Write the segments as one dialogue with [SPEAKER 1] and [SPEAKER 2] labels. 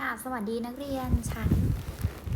[SPEAKER 1] ค่ะ สวัสดีนักเรียนชั้น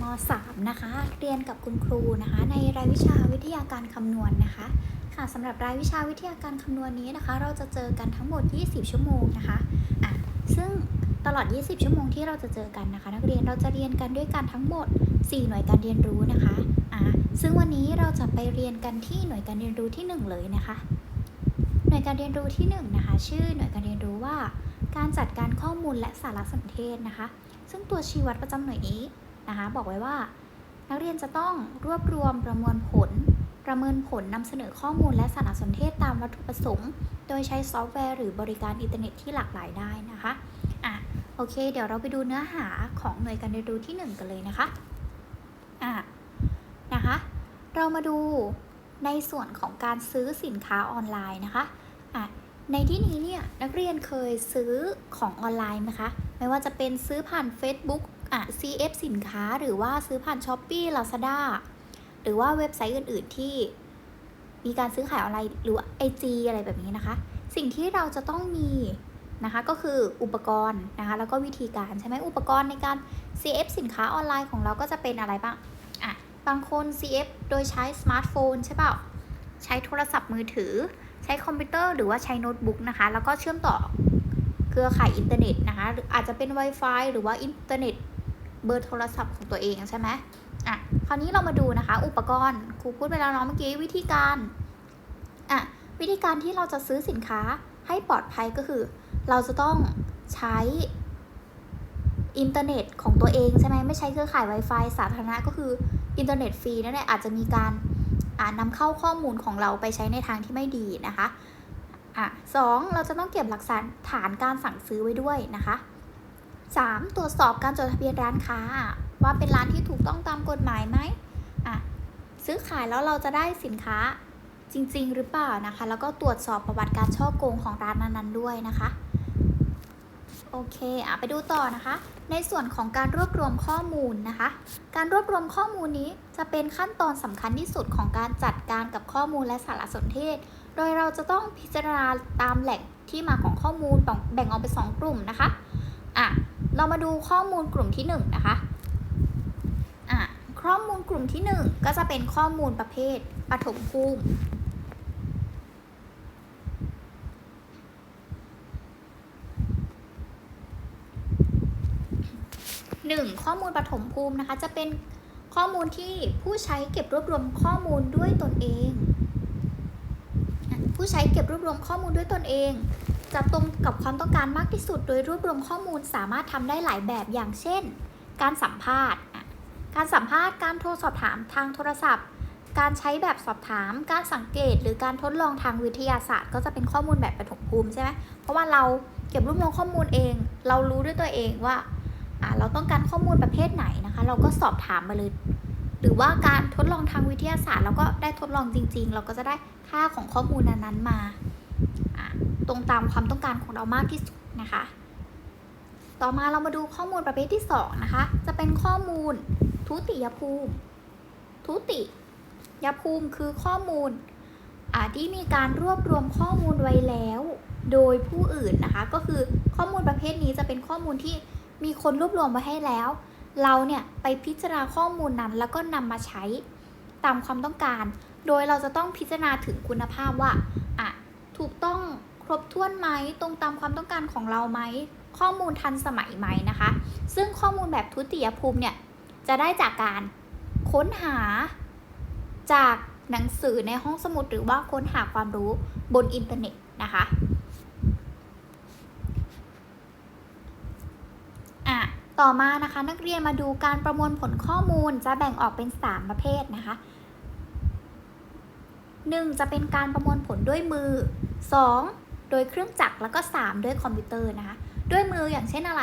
[SPEAKER 1] ม .3 นะคะ เรียนกับคุณครูนะคะ ในรายวิชาวิทยาการคำนวณนะคะ ค่ะสำหรับรายวิชาวิทยาการคำนวณนี้นะคะ เราจะเจอกันทั้งหมด 20 ชั่วโมงนะคะอะซึ่งตลอด 20 ชั่วโมงที่เราจะเจอกันนะคะ นักเรียนเราจะเรียนกันด้วยกันทั้งหมด 4 หน่วยการเรียนรู้นะคะอะซึ่งวันนี้เราจะไปเรียนกันที่หน่วยการเรียนรู้ที่ 1 เลยนะคะ หน่วยการเรียนรู้ที่ 1 นะคะ ชื่อหน่วยการเรียนรู้ว่า การจัดการข้อมูลและสารสนเทศนะคะ ซึ่งตัวชี้วัดประจำหน่วยนี้นะคะ บอกไว้ว่า นักเรียนจะต้องรวบรวมประมวลผล ประเมินผลนำเสนอข้อมูลและสารสนเทศตามวัตถุประสงค์ โดยใช้ซอฟต์แวร์หรือบริการอินเทอร์เน็ตที่หลากหลายได้นะคะอะโอเค เดี๋ยวเราไปดูเนื้อหาของหน่วยการเรียนรู้ที่ 1 กันเลยนะคะอะนะคะ เรามาดูในส่วนของการซื้อสินค้าออนไลน์นะคะอะ ในที่นี้เนี่ยนักเรียนเคยซื้อของออนไลน์ไหมคะ ไม่ว่าจะเป็นซื้อผ่าน Facebook อะ CF สินค้า หรือว่าซื้อผ่าน s h อ p e e Lazada หรือว่าเว็บไซต์อื่น ๆ ที่มีการซื้อขายออนไลน์หรือ IG อะไรแบบนี้นะคะ สิ่งที่เราจะต้องมีนะคะก็คืออุปกรณ์นะคะแล้วก็วิธีการใช่ไหมอุปกรณ์ในการ CF สินค้าออนไลน์ของเราก็จะเป็นอะไรบ้างอะบางคน CF โดยใช้สมาร์ทโฟนใช่เปล่าใช้โทรศัพท์มือถือ ใช้คอมพิวเตอร์หรือว่าใช้โน้ตบุ๊กนะคะ แล้วก็เชื่อมต่อเครือข่ายอินเทอร์เน็ตนะคะหรืออาจจะเป็น Wi-Fi หรือว่าอินเทอร์เน็ตเบอร์โทรศัพท์ของตัวเองใช่ไหมอะ คราวนี้เรามาดูนะคะ อุปกรณ์ ครูพูดไปแล้วเนาะเมื่อกี้วิธีการ อะ วิธีการที่เราจะซื้อสินค้าให้ปลอดภัยก็คือ เราจะต้องใช้อินเทอร์เน็ตของตัวเองใช่ไหมไม่ใช้เครือข่าย Wi-Fi สาธารณะก็คืออินเทอร์เน็ตฟรีนั่นแหละอาจจะมีการ อ่านำเข้าข้อมูลของเราไปใช้ในทางที่ไม่ดีนะคะอะสองเราจะต้องเก็บหลักฐานฐานการสั่งซื้อไว้ด้วยนะคะสามตรวจสอบการจดทะเบียนร้านค้า ว่าเป็นร้านที่ถูกต้องตามกฎหมายไหมอะซื้อขายแล้วเราจะได้สินค้าจริง ๆ หรือเปล่านะคะ แล้วก็ตรวจสอบประวัติการช่อโกงของร้านนั้นๆด้วยนะคะ โอเคอะไปดูต่อนะคะ ในส่วนของการรวบรวมข้อมูลนะคะ การรวบรวมข้อมูลนี้จะเป็นขั้นตอนสำคัญที่สุดของการจัดการกับข้อมูลและสารสนเทศ โดยเราจะต้องพิจารณาตามแหล่งที่มาของข้อมูลแบ่งออกเป็นสองกลุ่มนะคะอะเรามาดูข้อมูลกลุ่มที่หนึ่งนะคะอะข้อมูลกลุ่มที่หนึ่งก็จะเป็นข้อมูลประเภทปฐมภูมิ หนึ่งข้อมูลปฐมภูมินะคะจะเป็นข้อมูลที่ผู้ใช้เก็บรวบรวมข้อมูลด้วยตนเอง ผู้ใช้เก็บรวบรวมข้อมูลด้วยตนเอง จะตรงกับความต้องการมากที่สุด โดยรวบรวมข้อมูลสามารถทำได้หลายแบบอย่างเช่น การสัมภาษณ์ การสัมภาษณ์ การโทรสอบถามทางโทรศัพท์ การใช้แบบสอบถาม การสังเกต หรือการทดลองทางวิทยาศาสตร์ ก็จะเป็นข้อมูลแบบปฐมภูมิใช่ไหมเพราะว่าเราเก็บรวบรวมข้อมูลเอง เรารู้ด้วยตัวเองว่า เราต้องการข้อมูลประเภทไหนนะคะ เราก็สอบถามมาเลย หรือว่าการทดลองทางวิทยาศาสตร์เราก็ได้ทดลองจริง ๆ เราก็จะได้ค่าของข้อมูลนั้นๆมา ตรงตามความต้องการของเรามากที่สุดนะคะ ต่อมาเรามาดูข้อมูลประเภทที่2นะคะ จะเป็นข้อมูลทุติยภูมิ ทุติยภูมิคือข้อมูลที่มีการรวบรวมข้อมูลไว้แล้ว โดยผู้อื่นนะคะ ก็คือข้อมูลประเภทนี้จะเป็นข้อมูลที่ มีคนรวบรวมไว้ให้แล้ว เราเนี่ยไปพิจารณาข้อมูลนั้นแล้วก็นำมาใช้ตามความต้องการ โดยเราจะต้องพิจารณาถึงคุณภาพว่าอะถูกต้องครบถ้วนไหมตรงตามความต้องการของเราไหมข้อมูลทันสมัยไหมนะคะ ซึ่งข้อมูลแบบทุติยภูมิเนี่ยจะได้จากการค้นหาจากหนังสือในห้องสมุดหรือว่าค้นหาความรู้บนอินเทอร์เน็ตนะคะ อะ ต่อมานะคะ นักเรียนมาดูการประมวลผลข้อมูลจะแบ่งออกเป็น 3 ประเภทนะคะ 1. จะเป็นการประมวลผลด้วยมือ 2. โดยเครื่องจักรแล้วก็ 3 ด้วยคอมพิวเตอร์นะคะ ด้วยมืออย่างเช่นอะไร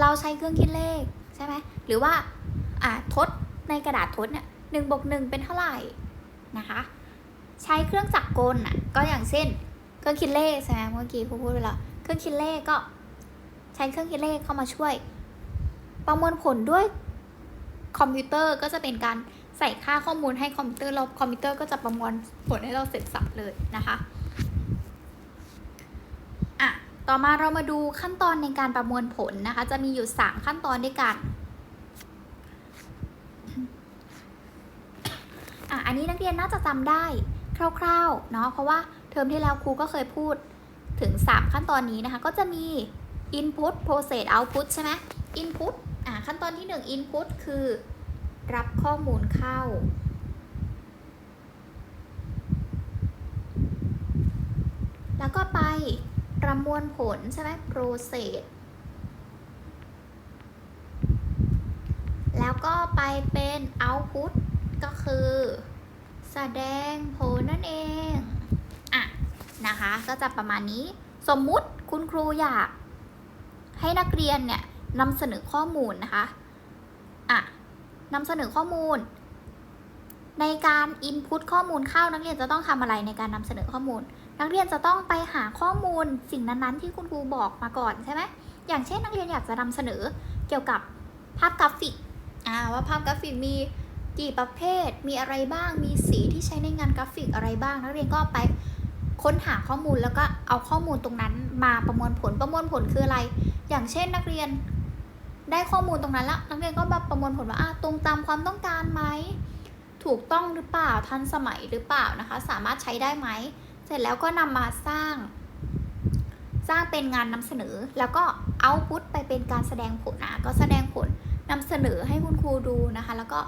[SPEAKER 1] เราใช้เครื่องคิดเลขใช่ไหมหรือว่าอะทดในกระดาษทดเนี่ยหนึ่งบวกหนึ่งเป็นเท่าไหร่นะคะ ใช้เครื่องจักรกลอะก็อย่างเช่น เครื่องคิดเลขใช่ไหมเมื่อกี้ครูพูดไปแล้วเครื่องคิดเลขก็ ใช้เครื่องคิดเลขเข้ามาช่วย ประมวลผลด้วยคอมพิวเตอร์ก็จะเป็นการใส่ค่าข้อมูลให้คอมพิวเตอร์แล้วคอมพิวเตอร์ก็จะประมวลผลให้เราเสร็จสับเลยนะคะอะต่อมาเรามาดูขั้นตอนในการประมวลผลนะคะ จะมีอยู่ 3 ขั้นตอนด้วยกันอะอันนี้นักเรียนน่าจะจำได้คร่าวๆเนาะเพราะว่าเทอมที่แล้วครูก็เคยพูดถึง 3 ขั้นตอนนี้นะคะ ก็จะมี input process output ใช่ไหม input อะขั้นตอนที่ 1 input คือ รับข้อมูลเข้า แล้วก็ไปประมวลผลใช่ไหม process แล้วก็ไปเป็น output ก็คือ แสดงผลนั่นเอง อะ นะคะ ก็จะประมาณนี้ สมมุติคุณครูอยาก ให้นักเรียนเนี่ยนำเสนอข้อมูลนะคะอะนำเสนอข้อมูล ในการ input ข้อมูลเข้านักเรียนจะต้องทำอะไรในการนำเสนอข้อมูล นักเรียนจะต้องไปหาข้อมูลสิ่งนั้นๆ ที่คุณครูบอกมาก่อนใช่ไหมอย่างเช่นนักเรียนอยากจะนำเสนอเกี่ยวกับภาพกราฟิกอ่าว่าภาพกราฟิกมีกี่ประเภท มีอะไรบ้าง มีสีที่ใช้ในงานกราฟิกอะไรบ้าง นักเรียนก็ไปค้นหาข้อมูลแล้วก็เอาข้อมูลตรงนั้นมาประมวลผล ประมวลผลคืออะไร อย่างเช่นนักเรียนได้ข้อมูลตรงนั้นแล้วนักเรียนก็มาประมวลผลว่าตรงตามความต้องการไหมถูกต้องหรือเปล่าทันสมัยหรือเปล่านะคะ สามารถใช้ได้ไหม เสร็จแล้วก็นำมาสร้าง สร้างเป็นงานนำเสนอ แล้วก็เอาพุทไปเป็นการแสดงผลนะก็แสดงผลนำเสนอให้คุณครูดูนะคะ แล้วก็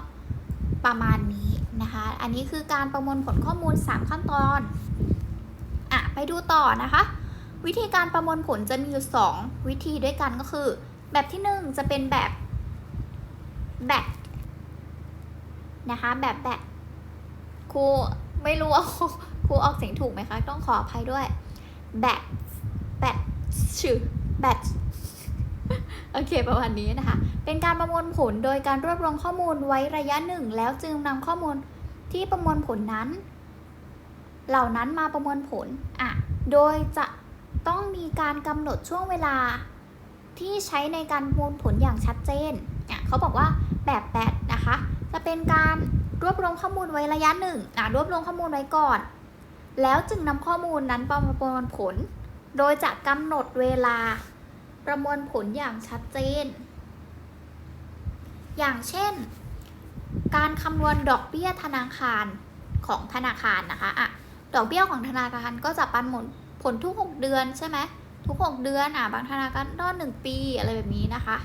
[SPEAKER 1] ประมาณนี้นะคะ อันนี้คือการประมวลผลข้อมูล 3 ขั้นตอนอะไปดูต่อนะคะ วิธีการประมวลผลจะมีอยู่ 2 วิธีด้วยกันก็คือ แบบที่ 1 จะเป็นแบบแบทนะคะแบบแบทครูไม่รู้ว่าครูออกเสียงถูกไหมคะ ต้องขออภัยด้วยแบทแบทชื่อแบทโอเคประมาณนี้นะคะ เป็นการประมวลผลโดยการรวบรวมข้อมูลไว้ระยะหนึ่ง แล้วจึงนำข้อมูลที่ประมวลผลนั้น เหล่านั้นมาประมวลผลอะโดยจะ ต้องมีการกำหนดช่วงเวลาที่ใช้ในการมวลผลอย่างชัดเจนเขาบอกว่าแบบแบทนะคะ จะเป็นการรวบรวมข้อมูลไว้ระยะหนึ่งรวบรวมข้อมูลไว้ก่อน แล้วจึงนำข้อมูลนั้นประมวลผล โดยจะกำหนดเวลาประมวลผลอย่างชัดเจน อย่างเช่น การคำนวณดอกเบี้ยธนาคารของธนาคารนะคะอะดอกเบี้ยของธนาคารก็จะปันผล ลทุก 6 เดือนใช่ไหมทุก 6 เดือนอะบางธนาคารก็หนึ่งปีอะไรแบบนี้นะคะ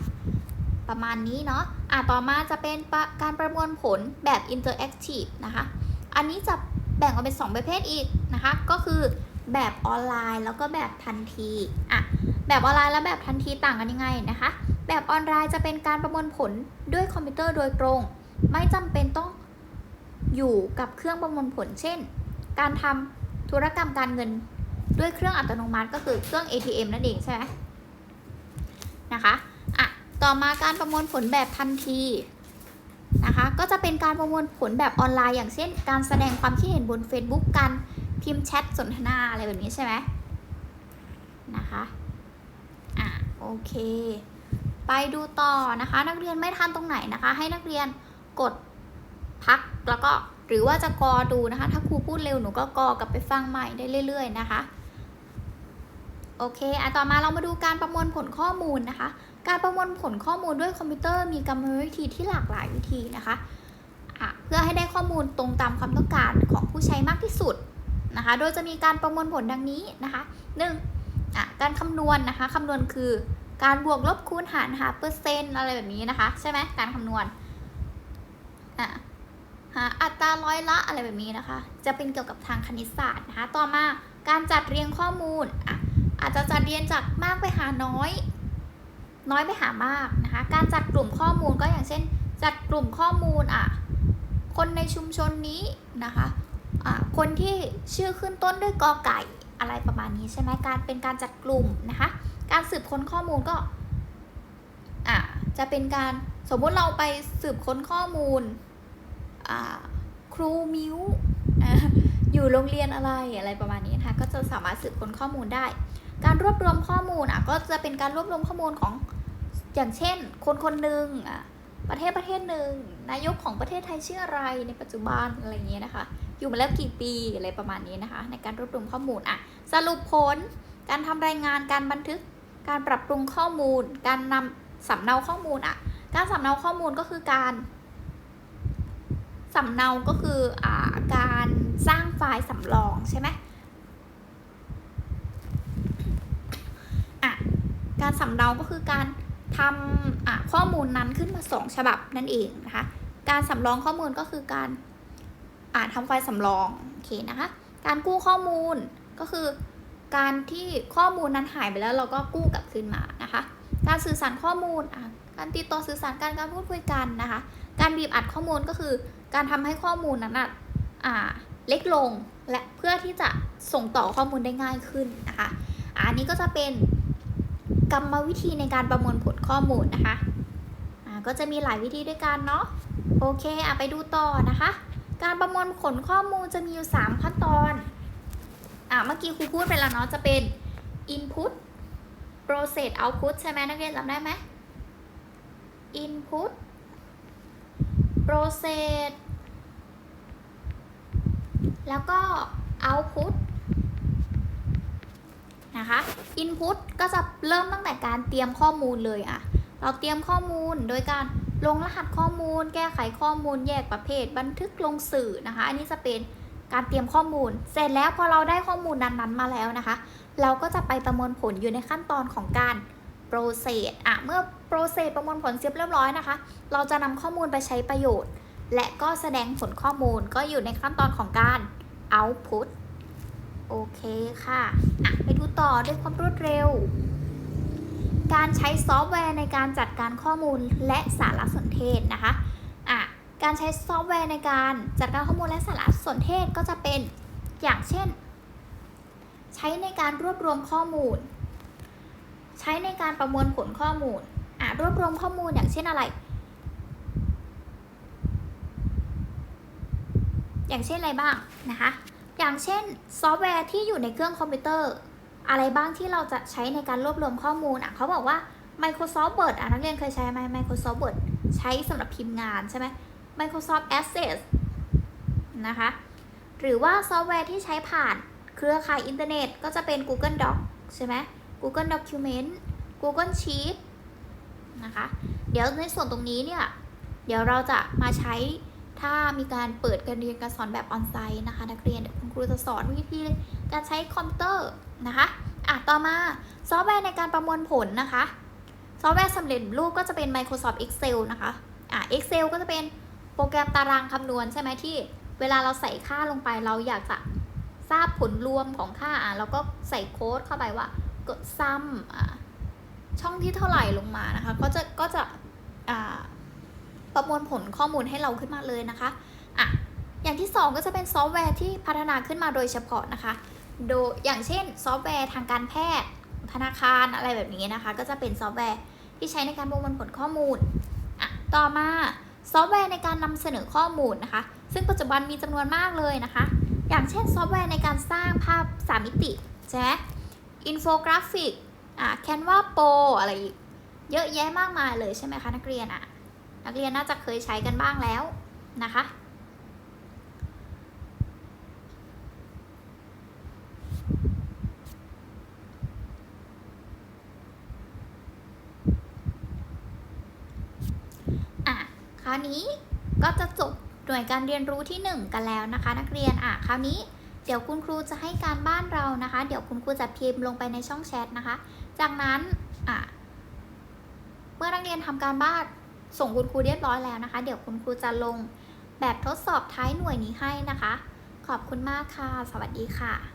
[SPEAKER 1] ประมาณนี้เนาะอะต่อมาจะเป็นปการประมวลผลแบบ interactive นะคะ อันนี้จะแบ่งออกเป็น 2 ประเภทอีกนะคะ ก็คือแบบออนไลน์แล้วก็แบบทันทีอะแบบออนไลน์และแบบทันทีต่างกันยังไงนะคะ แบบออนไลน์จะเป็นการประมวลผลด้วยคอมพิวเตอร์โดยตรง ไม่จำเป็นต้องอยู่กับเครื่องประมวลผล เช่น การทำธุรกรรมการเงิน ด้วยเครื่องอัตโนมัติก็คือเครื่อง ATM นั่นเองใช่ไหมนะคะอะต่อมาการประมวลผลแบบทันทีนะคะก็จะเป็นการประมวลผลแบบออนไลน์ อย่างเช่น การแสดงความคิดเห็นบน Facebook การพิมพ์แชทสนทนาอะไรแบบนี้ใช่ไหมนะคะอะโอเค ไปดูต่อนะคะ นักเรียนไม่ทันตรงไหนนะคะ ให้นักเรียนกดพักแล้วก็หรือว่าจะกอดูนะคะ ถ้าครูพูดเร็วหนูก็กอกลับไปฟังใหม่ได้เรื่อย ๆ นะคะ โอเคอะต่อมาเรามาดูการประมวลผลข้อมูลนะคะ การประมวลผลข้อมูลด้วยคอมพิวเตอร์มีกรรมวิธีที่หลากหลายวิธีนะคะะเพื่อให้ได้ข้อมูลตรงตามความต้องการของผู้ใช้มากที่สุดนะคะ โดยจะมีการประมวลผลดังนี้นะคะหนึ่งอะการคำนวณนนะคะคำนวณคือการบวกลบคูณหารหาเปอร์เซ็นต์อะไรแบบนี้นะคะ ใช่ไหมการคำนวณอะหาอัตราร้อยละอะไรแบบนี้นะคะ จะเป็นเกี่ยวกับทางคณิตศาสตร์นะคะ ต่อมาการจัดเรียงข้อมูลอะ อาจจะจัดเรียงจากมากไปหาน้อย น้อยไปหามากนะคะ การจัดกลุ่มข้อมูลก็อย่างเช่น จัดกลุ่มข้อมูลอะ คนในชุมชนนี้นะคะอะคนที่ชื่อขึ้นต้นด้วยกอไก่อะไรประมาณนี้ใช่ไหมการเป็นการจัดกลุ่มนะคะ การสืบค้นข้อมูลก็อะจะเป็นการสมมุติเราไปสืบค้นข้อมูลอ่าครูมิวอยู่โรงเรียนอะไรอะไรประมาณนี้นะคะ ก็จะสามารถสืบค้นข้อมูลได้ การรวบรวมข้อมูลอะก็จะเป็นการรวบรวมข้อมูลของอย่างเช่น คนคนหนึ่งอะประเทศประเทศหนึ่งนายกของประเทศไทยชื่ออะไรในปัจจุบันอะไรเงี้ยนะคะ อยู่มาแล้วกี่ปีอะไรประมาณนี้นะคะ ในการรวบรวมข้อมูลอะสรุปผล การทำรายงานการบันทึก การปรับปรุงข้อมูล การนำสำเนาข้อมูลอะการสำเนาข้อมูลก็คือการสำเนาก็คืออ่าการสร้างไฟล์สำรองใช่ไหมอะ การสำเนาก็คือการทำข้อมูลนั้นขึ้นมาสองฉบับนั่นเองนะคะ การสำรองข้อมูลก็คือการอ่าทำไฟล์สำรองโอเคนะคะ การกู้ข้อมูลก็คือการที่ข้อมูลนั้นหายไปแล้วเราก็กู้กลับคืนมานะคะ การสื่อสารข้อมูลการติดต่อสื่อสารการการพูดคุยกันนะคะ การบีบอัดข้อมูลก็คือการทำให้ข้อมูลนั้นอ่าเล็กลงและเพื่อที่จะส่งต่อข้อมูลได้ง่ายขึ้นนะคะอันนี้ก็จะเป็น กรรมวิธีในการประมวลผลข้อมูลนะคะอ่าก็จะมีหลายวิธีด้วยกันเนาะโอเคอะไปดูต่อนะคะ การประมวลผลข้อมูลจะมีอยู่ 3 ขั้นตอนอะเมื่อกี้ครูพูดไปแล้วเนาะจะเป็น input process output ใช่ไหมนักเรียนจำได้ไหม input process แล้วก็ output นะคะ input ก็จะเริ่มตั้งแต่การเตรียมข้อมูลเลยอะเราเตรียมข้อมูลโดยการลงรหัสข้อมูล แก้ไขข้อมูลแยกประเภท บันทึกลงสื่อนะคะ อันนี้จะเป็นการเตรียมข้อมูล เสร็จแล้วพอเราได้ข้อมูลนั้นๆมาแล้วนะคะ เราก็จะไปประมวลผลอยู่ในขั้นตอนของการ process อะเมื่อ process ประมวลผลเสร็จเรียบร้อยนะคะ เราจะนำข้อมูลไปใช้ประโยชน์ และก็แสดงผลข้อมูลก็อยู่ในขั้นตอนของการ output โอเคค่ะอะไปดูต่อด้วยความรวดเร็ว การใช้ซอฟต์แวร์ในการจัดการข้อมูลและสารสนเทศนะคะอะการใช้ซอฟต์แวร์ในการจัดการข้อมูลและสารสนเทศก็จะเป็นอย่างเช่น ใช้ในการรวบรวมข้อมูล ใช้ในการประมวลผลข้อมูลอะรวบรวมข้อมูลอย่างเช่นอะไร อย่างเช่นอะไรบ้างนะคะ อย่างเช่นซอฟต์แวร์ที่อยู่ในเครื่องคอมพิวเตอร์ อะไรบ้างที่เราจะใช้ในการรวบรวมข้อมูลอะเขาบอกว่า Microsoft Word อะนักเรียนเคยใช้ไหม Microsoft Word ใช้สำหรับพิมพ์งานใช่ไหม Microsoft Access นะคะ หรือว่าซอฟต์แวร์ที่ใช้ผ่านเครือข่ายอินเทอร์เน็ต ก็จะเป็น Google Doc ใช่ไหม Google Document Google Sheet นะคะ เดี๋ยวในส่วนตรงนี้เนี่ย เดี๋ยวเราจะมาใช้ ถ้ามีการเปิดการเรียนการสอนแบบออนไซต์นะคะ นักเรียนเดี๋ยวคุณครูจะสอนวิธีการใช้คอมพิวเตอร์นะคะอะต่อมาซอฟต์แวร์ในการประมวลผลนะคะ ซอฟต์แวร์สำเร็จรูปก็จะเป็น Microsoft Excel นะคะอะ Excel ก็จะเป็นโปรแกรมตารางคำนวณใช่ไหมที่ เวลาเราใส่ค่าลงไปเราอยากจะทราบผลรวมของค่าอะเราก็ใส่โค้ดเข้าไปว่ากดซ้ำอะช่องที่เท่าไหร่ลงมานะคะ ก็จะก็จะอ่า ประมวลผลข้อมูลให้เราขึ้นมาเลยนะคะอะอย่างที่สองก็จะเป็นซอฟต์แวร์ที่พัฒนาขึ้นมาโดยเฉพาะนะคะ โดยอย่างเช่น ซอฟต์แวร์ทางการแพทย์ ธนาคารอะไรแบบนี้นะคะ ก็จะเป็นซอฟต์แวร์ที่ใช้ในการประมวลผลข้อมูลอะต่อมาซอฟต์แวร์ในการนำเสนอข้อมูลนะคะ ซึ่งปัจจุบันมีจำนวนมากเลยนะคะ อย่างเช่นซอฟต์แวร์ในการสร้างภาพสามมิติใช่ไหมอินโฟกราฟิกอะแคนวาโปอะไรอีก เยอะแยะมากมายเลยใช่ไหมคะนักเรียนอะ นักเรียนน่าจะเคยใช้กันบ้างแล้วนะคะ อะ คราวนี้ก็จะจบหน่วยการเรียนรู้ที่ 1 กันแล้วนะคะ นักเรียน อะ คราวนี้เดี๋ยวคุณครูจะให้การบ้านเรานะคะ เดี๋ยวคุณครูจะพิมพ์ลงไปในช่องแชทนะคะ จากนั้น อะ เมื่อนักเรียนทำการบ้าน ส่งคุณครูเรียบร้อยแล้วนะคะ เดี๋ยวคุณครูจะลงแบบทดสอบท้ายหน่วยนี้ให้นะคะ ขอบคุณมากค่ะ สวัสดีค่ะ